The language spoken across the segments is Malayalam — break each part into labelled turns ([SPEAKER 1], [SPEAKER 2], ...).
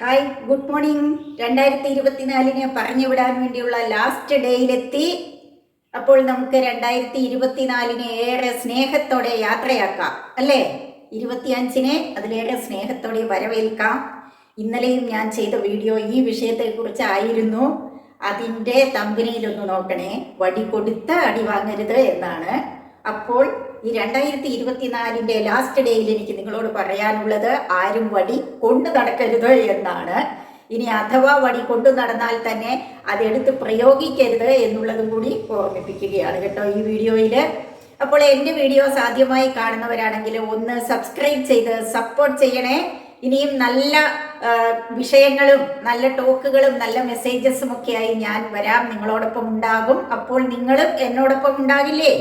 [SPEAKER 1] ഹായ് ഗുഡ് മോർണിംഗ് രണ്ടായിരത്തി ഇരുപത്തിനാലിനെ പറഞ്ഞു വിടാൻ വേണ്ടിയുള്ള ലാസ്റ്റ് ഡേയിലെത്തി അപ്പോൾ നമുക്ക് രണ്ടായിരത്തി ഇരുപത്തിനാലിനെ ഏറെ സ്നേഹത്തോടെ യാത്രയാക്കാം. അല്ലേ? ഇരുപത്തിയഞ്ചിനെ അതിലേറെ സ്നേഹത്തോടെ വരവേൽക്കാം. ഇന്നലെയും ഞാൻ ചെയ്ത വീഡിയോ ഈ വിഷയത്തെക്കുറിച്ചായിരുന്നു അതിന്റെ തമ്പനിയിലൊന്ന് നോക്കണേ. വടി കൊടുത്ത് അടി വാങ്ങരുത് എന്നാണ്. അപ്പോൾ ഈ രണ്ടായിരത്തി ഇരുപത്തിനാലിന്റെ ലാസ്റ്റ് ഡേയിൽ എനിക്ക് നിങ്ങളോട് പറയാനുള്ളത് ആരും വടി കൊണ്ടു നടക്കരുത് എന്നാണ്. ഇനി അഥവാ വടി കൊണ്ടു നടന്നാൽ തന്നെ അതെടുത്ത് പ്രയോഗിക്കരുത് എന്നുള്ളതും കൂടി ഓർമ്മിപ്പിക്കുകയാണ് കേട്ടോ ഈ വീഡിയോയിൽ അപ്പോൾ എന്റെ വീഡിയോ ആദ്യമായി കാണുന്നവരാണെങ്കിൽ ഒന്ന് സബ്സ്ക്രൈബ് ചെയ്ത് സപ്പോർട്ട് ചെയ്യണേ. ഇനിയും നല്ല വിഷയങ്ങളും നല്ല ടോക്കുകളും നല്ല മെസ്സേജസും ഒക്കെയായി ഞാൻ വരാം. നിങ്ങളോടൊപ്പം ഉണ്ടാകും. അപ്പോൾ നിങ്ങളും എന്നോടൊപ്പം ഉണ്ടാകില്ലേ?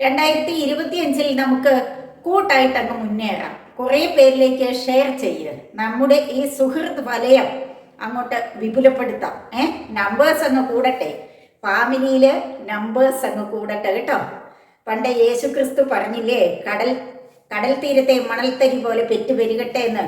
[SPEAKER 1] രണ്ടായിരത്തി ഇരുപത്തി അഞ്ചിൽ നമുക്ക് കൂട്ടായിട്ട് അങ്ങ് മുന്നേറാം. കുറേ പേരിലേക്ക് ഷെയർ ചെയ്യുക നമ്മുടെ ഈ സുഹൃത്ത് വലയം അങ്ങോട്ട് വിപുലപ്പെടുത്താം. ഏ? നമ്പേഴ്സ് അങ്ങ് കൂടട്ടെ. ഫാമിലിയിൽ നമ്പേഴ്സ് അങ്ങ് കൂടട്ടെ കേട്ടോ. പണ്ട് യേശു ക്രിസ്തു പറഞ്ഞില്ലേ കടൽ കടൽ തീരത്തെ മണൽത്തരി പോലെ പെറ്റു പെരുകട്ടെ എന്ന്.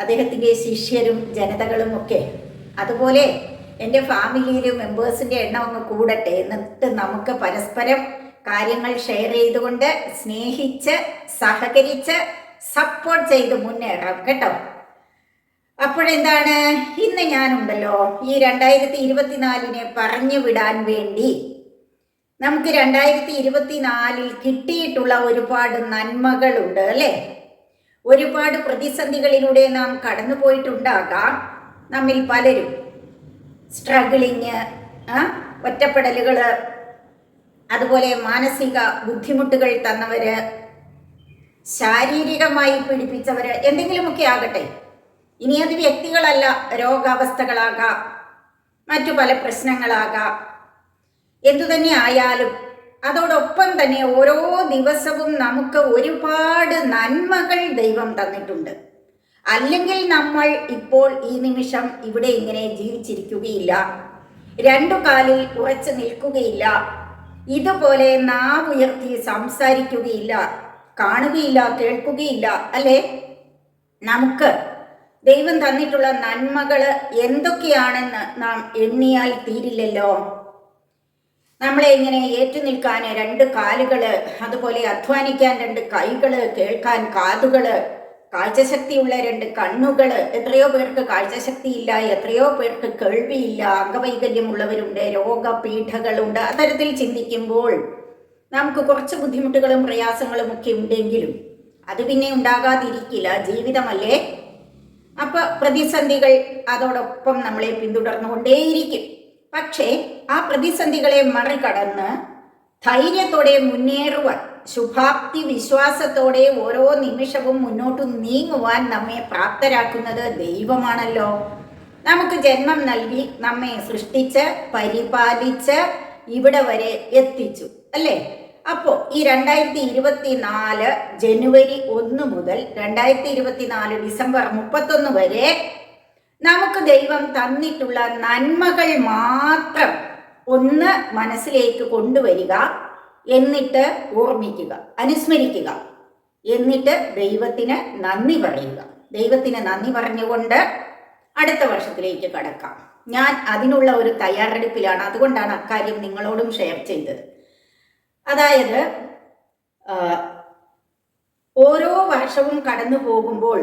[SPEAKER 1] അദ്ദേഹത്തിന്റെ ശിഷ്യരും ജനതകളും ഒക്കെ. അതുപോലെ എന്റെ ഫാമിലിയിലും മെമ്പേഴ്സിന്റെ എണ്ണം അങ്ങ് കൂടട്ടെ. എന്നിട്ട് നമുക്ക് പരസ്പരം കാര്യങ്ങൾ ഷെയർ ചെയ്തുകൊണ്ട് സ്നേഹിച്ച് സഹകരിച്ച് സപ്പോർട്ട് ചെയ്ത് മുന്നേറാം കേട്ടോ. അപ്പോഴെന്താണ്? ഇന്ന് ഞാനുണ്ടല്ലോ ഈ രണ്ടായിരത്തി ഇരുപത്തിനാലിനെ പറഞ്ഞു വിടാൻ വേണ്ടി നമുക്ക് രണ്ടായിരത്തി ഇരുപത്തിനാലിൽ കിട്ടിയിട്ടുള്ള ഒരുപാട് നന്മകളുണ്ട് അല്ലേ? ഒരുപാട് പ്രതിസന്ധികളിലൂടെ നാം കടന്നു പോയിട്ടുണ്ടാകാം. നമ്മിൽ പലരും സ്ട്രഗിളിങ് ഒറ്റപ്പെടലുകൾ അതുപോലെ മാനസിക ബുദ്ധിമുട്ടുകൾ തന്നവര് ശാരീരികമായി പീഡിപ്പിച്ചവര് എന്തെങ്കിലുമൊക്കെ ആകട്ടെ. ഇനി അത് വ്യക്തികളല്ല രോഗാവസ്ഥകളാകാം മറ്റു പല പ്രശ്നങ്ങളാകാം. എന്തുതന്നെ ആയാലും അതോടൊപ്പം തന്നെ ഓരോ ദിവസവും നമുക്ക് ഒരുപാട് നന്മകൾ ദൈവം തന്നിട്ടുണ്ട്. അല്ലെങ്കിൽ നമ്മൾ ഇപ്പോൾ ഈ നിമിഷം ഇവിടെ ഇങ്ങനെ ജീവിച്ചിരിക്കുകയില്ല. രണ്ടു കാലിൽ ഉറച്ചു നിൽക്കുകയില്ല. ഇതുപോലെ നാവുയർത്തി സംസാരിക്കുകയില്ല കാണുകയില്ല കേൾക്കുകയില്ല അല്ലേ? നമുക്ക് ദൈവം തന്നിട്ടുള്ള നന്മകൾ എന്തൊക്കെയാണെന്ന് നാം എണ്ണിയാൽ തീരില്ലല്ലോ. നമ്മളെ ഇങ്ങനെ ഏറ്റു നിൽക്കാൻ രണ്ട് കാലുകൾ അതുപോലെ അധ്വാനിക്കാൻ രണ്ട് കൈകൾ കേൾക്കാൻ കാതുകൾ കാഴ്ചശക്തിയുള്ള രണ്ട് കണ്ണുകൾ എത്രയോ പേർക്ക് കാഴ്ചശക്തിയില്ല എത്രയോ പേർക്ക് കേൾവിയില്ല അംഗവൈകല്യമുള്ളവരുണ്ട് രോഗപീഠകളുണ്ട്. അത്തരത്തിൽ ചിന്തിക്കുമ്പോൾ നമുക്ക് കുറച്ച് ബുദ്ധിമുട്ടുകളും പ്രയാസങ്ങളും ഒക്കെ ഉണ്ടെങ്കിലും അത് പിന്നെ ഉണ്ടാകാതിരിക്കില്ല. ജീവിതമല്ലേ? അപ്പൊ പ്രതിസന്ധികൾ അതോടൊപ്പം നമ്മളെ പിന്തുടർന്നുകൊണ്ടേയിരിക്കും. പക്ഷേ ആ പ്രതിസന്ധികളെ മറികടന്ന് ധൈര്യത്തോടെ മുന്നേറുവാൻ ശുഭാപ്തി വിശ്വാസത്തോടെ ഓരോ നിമിഷവും മുന്നോട്ട് നീങ്ങുവാൻ നമ്മെ പ്രാപ്തരാക്കുന്നത് ദൈവമാണല്ലോ. നമുക്ക് ജന്മം നൽകി നമ്മെ സൃഷ്ടിച്ച് പരിപാലിച്ച് ഇവിടെ വരെ എത്തിച്ചു അല്ലേ? അപ്പോൾ ഈ രണ്ടായിരത്തി ഇരുപത്തി നാല് ജനുവരി ഒന്ന് മുതൽ രണ്ടായിരത്തി ഇരുപത്തി നാല് ഡിസംബർ മുപ്പത്തൊന്ന് വരെ നമുക്ക് ദൈവം തന്നിട്ടുള്ള നന്മകൾ മാത്രം ഒന്ന് മനസ്സിലേക്ക് കൊണ്ടുവരിക എന്നിട്ട് ഓർമ്മിക്കുക അനുസ്മരിക്കുക. എന്നിട്ട് ദൈവത്തിന് നന്ദി പറയുക. ദൈവത്തിന് നന്ദി പറഞ്ഞുകൊണ്ട് അടുത്ത വർഷത്തിലേക്ക് കടക്കാം. ഞാൻ അതിനുള്ള ഒരു തയ്യാറെടുപ്പിലാണ്. അതുകൊണ്ടാണ് അക്കാര്യം നിങ്ങളോടും ഷെയർ ചെയ്തത്. അതായത് ഓരോ വർഷവും കടന്നു പോകുമ്പോൾ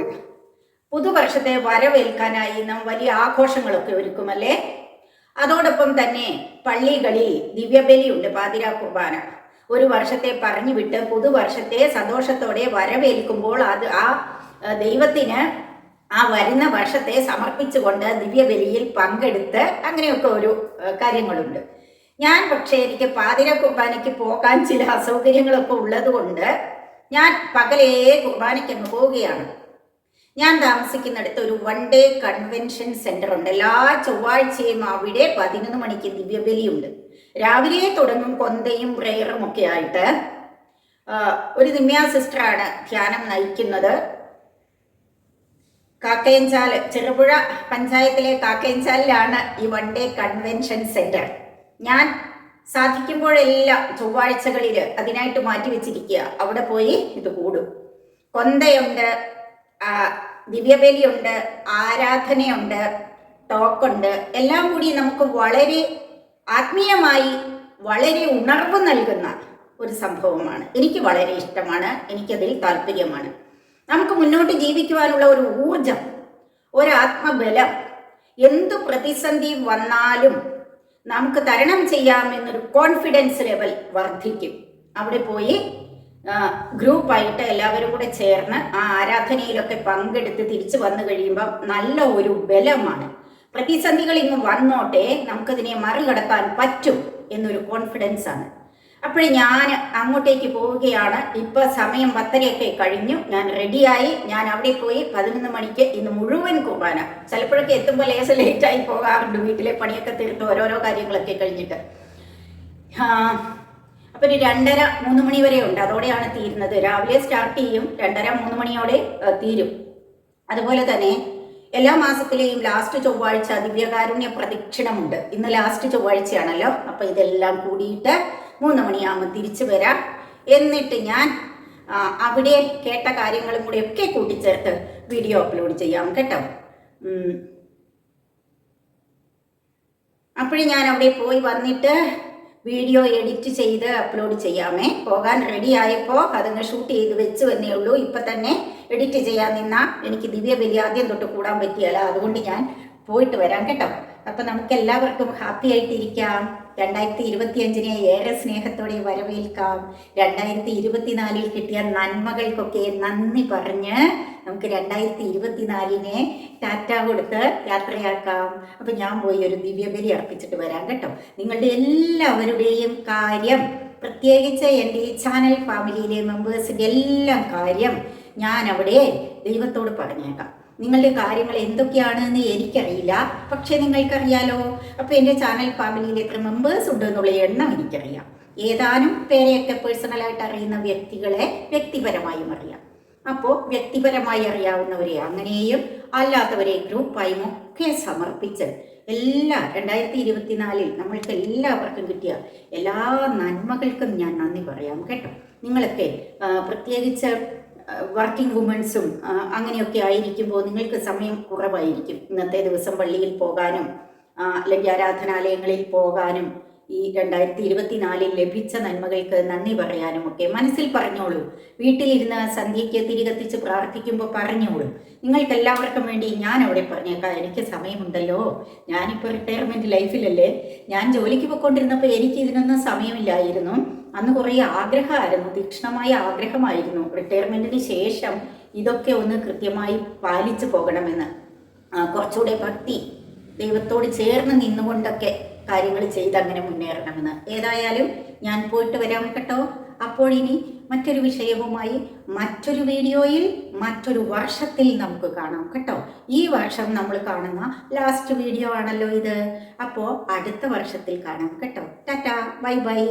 [SPEAKER 1] പുതുവർഷത്തെ വരവേൽക്കാനായി നാം വലിയ ആഘോഷങ്ങളൊക്കെ ഒരുക്കുമല്ലേ? അതോടൊപ്പം തന്നെ പള്ളികളിൽ ദിവ്യബലിയുണ്ട് പാതിര കുർബാന. ഒരു വർഷത്തെ പറഞ്ഞു വിട്ട് പുതുവർഷത്തെ സന്തോഷത്തോടെ വരവേൽക്കുമ്പോൾ അത് ആ, ദൈവത്തിന് ആ വരുന്ന വർഷത്തെ സമർപ്പിച്ചുകൊണ്ട് ദിവ്യബലിയിൽ പങ്കെടുത്ത് അങ്ങനെയൊക്കെ ഒരു കാര്യങ്ങളുണ്ട്. ഞാൻ പക്ഷേ എനിക്ക് പാതിര കുർബാനയ്ക്ക് പോകാൻ ചില അസൗകര്യങ്ങളൊക്കെ ഉള്ളത് കൊണ്ട് ഞാൻ പകലേ കുർബാനയ്ക്ക് അങ്ങ് പോവുകയാണ്. ഞാൻ താമസിക്കുന്നിടത്ത് ഒരു വൺ ഡേ കൺവെൻഷൻ സെന്റർ ഉണ്ട്. എല്ലാ ചൊവ്വാഴ്ചയും അവിടെ പതിനൊന്ന് മണിക്ക് ദിവ്യബലിയുണ്ട്. രാവിലെ തുടങ്ങും കൊന്തയും പ്രേയറും ഒക്കെ ആയിട്ട് ഒരു നിമ്യാ സിസ്റ്ററാണ് ധ്യാനം നയിക്കുന്നത്. കാക്കയഞ്ചാൽ ചെറുപുഴ പഞ്ചായത്തിലെ കാക്കയഞ്ചാലിലാണ് ഈ വൺ ഡേ കൺവെൻഷൻ സെന്റർ ഞാൻ സാധിക്കുമ്പോഴെല്ലാം ചൊവ്വാഴ്ചകളിൽ അതിനായിട്ട് മാറ്റി വെച്ചിരിക്കുക അവിടെ പോയി ഇത് കൂടും. കൊന്തയുണ്ട് ദിവ്യബലിയുണ്ട് ആരാധനയുണ്ട് ടോക്കുണ്ട് എല്ലാം കൂടി നമുക്ക് വളരെ ആത്മീയമായി വളരെ ഉണർവ് നൽകുന്ന ഒരു സംഭവമാണ്. എനിക്ക് വളരെ ഇഷ്ടമാണ്. എനിക്കതിൽ താല്പര്യമാണ്. നമുക്ക് മുന്നോട്ട് ജീവിക്കുവാനുള്ള ഒരു ഊർജം ഒരു ആത്മബലം എന്ത് പ്രതിസന്ധി വന്നാലും നമുക്ക് തരണം ചെയ്യാമെന്നൊരു കോൺഫിഡൻസ് ലെവൽ വർദ്ധിക്കും. അവിടെ പോയി ഗ്രൂപ്പായിട്ട് എല്ലാവരും കൂടെ ചേർന്ന് ആ ആരാധനയിലൊക്കെ പങ്കെടുത്ത് തിരിച്ചു വന്നു കഴിയുമ്പോൾ നല്ല ഒരു ബലമാണ്. പ്രതിസന്ധികൾ ഇങ്ങ് വന്നോട്ടെ നമുക്കതിനെ മറികടക്കാൻ പറ്റും എന്നൊരു കോൺഫിഡൻസ് ആണ്. അപ്പോഴേ ഞാൻ അങ്ങോട്ടേക്ക് പോവുകയാണ്. ഇപ്പൊ സമയം പത്തരയൊക്കെ കഴിഞ്ഞു. ഞാൻ റെഡിയായി ഞാൻ അവിടെ പോയി പതിനൊന്ന് മണിക്ക് ഇന്ന് മുഴുവൻ കുർബാന. ചിലപ്പോഴൊക്കെ എത്തുമ്പോൾ ലേസ് ലേറ്റായി പോകാറുണ്ട്. വീട്ടിലെ പണിയൊക്കെ തീർത്ത് ഓരോരോ കാര്യങ്ങളൊക്കെ കഴിഞ്ഞിട്ട്. അപ്പോൾ ഒരു രണ്ടര മൂന്ന് മണി വരെ ഉണ്ട്. അതോടെയാണ് തീരുന്നത്. രാവിലെ സ്റ്റാർട്ട് ചെയ്യും. രണ്ടര മൂന്ന് മണിയോടെ തീരും. അതുപോലെ തന്നെ എല്ലാ മാസത്തിലെയും ലാസ്റ്റ് ചൊവ്വാഴ്ച ദിവ്യകാരുണ്യ പ്രദക്ഷിണമുണ്ട്. ഇന്ന് ലാസ്റ്റ് ചൊവ്വാഴ്ചയാണല്ലോ. അപ്പോൾ ഇതെല്ലാം കൂടിയിട്ട് മൂന്ന് മണിയാകുമ്പോൾ തിരിച്ചു വരാം. എന്നിട്ട് ഞാൻ അവിടെ കേട്ട കാര്യങ്ങളും കൂടി ഒക്കെ കൂട്ടിച്ചേർത്ത് വീഡിയോ അപ്ലോഡ് ചെയ്യാം കേട്ടോ. അപ്പോഴും ഞാൻ അവിടെ പോയി വന്നിട്ട് വീഡിയോ എഡിറ്റ് ചെയ്ത് അപ്ലോഡ് ചെയ്യാമേ. പോകാൻ റെഡി ആയപ്പോൾ അതങ്ങ് ഷൂട്ട് ചെയ്ത് വെച്ച് വന്നേ ഉള്ളൂ. ഇപ്പം തന്നെ എഡിറ്റ് ചെയ്യാൻ നിന്നാൽ എനിക്ക് ദിവ്യ ബലി ആദ്യം തൊട്ട് കൂടാൻ പറ്റിയല്ല. അതുകൊണ്ട് ഞാൻ പോയിട്ട് വരാം കേട്ടോ. അപ്പം നമുക്ക് എല്ലാവർക്കും ഹാപ്പി ആയിട്ടിരിക്കാം. രണ്ടായിരത്തി ഇരുപത്തിയഞ്ചിനെ ഏറെ സ്നേഹത്തോടെ വരവേൽക്കാം. രണ്ടായിരത്തി ഇരുപത്തിനാലിൽ കിട്ടിയ നന്മകൾക്കൊക്കെ നന്ദി പറഞ്ഞ് നമുക്ക് രണ്ടായിരത്തി ഇരുപത്തിനാലിനെ ടാറ്റ കൊടുത്ത് യാത്രയാക്കാം. അപ്പം ഞാൻ പോയി ഒരു ദിവ്യബലി അർപ്പിച്ചിട്ട് വരാം കേട്ടോ. നിങ്ങളുടെ എല്ലാവരുടെയും കാര്യം പ്രത്യേകിച്ച് എന്റെ ഈ ചാനൽ ഫാമിലിയിലെ മെമ്പേഴ്സിന്റെ എല്ലാം കാര്യം ഞാൻ അവിടെ ദൈവത്തോട് പറഞ്ഞേക്കാം. നിങ്ങളുടെ കാര്യങ്ങൾ എന്തൊക്കെയാണെന്ന് എനിക്കറിയില്ല. പക്ഷേ നിങ്ങൾക്കറിയാലോ? അപ്പോൾ എന്റെ ചാനൽ ഫാമിലിയിൽ എത്ര മെമ്പേഴ്സ് ഉണ്ടെന്നുള്ള എണ്ണം എനിക്കറിയാം. ഏതാനും പേരെയൊക്കെ പേഴ്സണലായിട്ട് അറിയുന്ന വ്യക്തികളെ വ്യക്തിപരമായും അറിയാം. അപ്പോൾ വ്യക്തിപരമായി അറിയാവുന്നവരെ അങ്ങനെയും അല്ലാത്തവരെ ഗ്രൂപ്പായും ഒക്കെ സമർപ്പിച്ച് എല്ലാ രണ്ടായിരത്തി ഇരുപത്തിനാലിൽ നമ്മൾക്ക് എല്ലാവർക്കും കിട്ടിയ എല്ലാ നന്മകൾക്കും ഞാൻ നന്ദി പറയാം കേട്ടോ. നിങ്ങളൊക്കെ പ്രത്യേകിച്ച് വർക്കിംഗ് വുമൻസും അങ്ങനെയൊക്കെ ആയിരിക്കുമ്പോൾ നിങ്ങൾക്ക് സമയം കുറവായിരിക്കും. ഇന്നത്തെ ദിവസം പള്ളിയിൽ പോകാനും അല്ലെങ്കിൽ ആരാധനാലയങ്ങളിൽ പോകാനും ഈ രണ്ടായിരത്തി ഇരുപത്തിനാലിൽ ലഭിച്ച നന്മകൾക്ക് നന്ദി പറയാനും ഒക്കെ മനസ്സിൽ പറഞ്ഞോളൂ. വീട്ടിലിരുന്ന് സന്ധ്യയ്ക്ക് തിരികത്തിച്ച് പ്രാർത്ഥിക്കുമ്പോൾ പറഞ്ഞോളൂ. നിങ്ങൾക്ക് എല്ലാവർക്കും വേണ്ടി ഞാൻ അവിടെ പറഞ്ഞേക്കാം. എനിക്ക് സമയമുണ്ടല്ലോ. ഞാനിപ്പോൾ റിട്ടയർമെന്റ് ലൈഫിലല്ലേ ഞാൻ ജോലിക്ക് പോയിക്കൊണ്ടിരുന്നപ്പോൾ എനിക്ക് ഇതിനൊന്നും സമയമില്ലായിരുന്നു. അന്ന് കുറേ ആഗ്രഹമായിരുന്നു തീക്ഷ്ണമായ ആഗ്രഹമായിരുന്നു. റിട്ടയർമെന്റിന് ശേഷം ഇതൊക്കെ ഒന്ന് കൃത്യമായി പാലിച്ചു പോകണമെന്ന്. കുറച്ചുകൂടെ ഭക്തി ദൈവത്തോട് ചേർന്ന് നിന്നുകൊണ്ടൊക്കെ കാര്യങ്ങൾ ചെയ്ത് അങ്ങനെ മുന്നേറണമെന്ന്. ഏതായാലും ഞാൻ പോയിട്ട് വരാം കേട്ടോ. അപ്പോൾ ഇനി മറ്റൊരു വിഷയവുമായി മറ്റൊരു വീഡിയോയിൽ മറ്റൊരു വർഷത്തിൽ നമുക്ക് കാണാം കേട്ടോ. ഈ വർഷം നമ്മൾ കാണുന്ന ലാസ്റ്റ് വീഡിയോ ആണല്ലോ ഇത്. അപ്പോൾ അടുത്ത വർഷത്തിൽ കാണാം കേട്ടോ. Tata bye bye.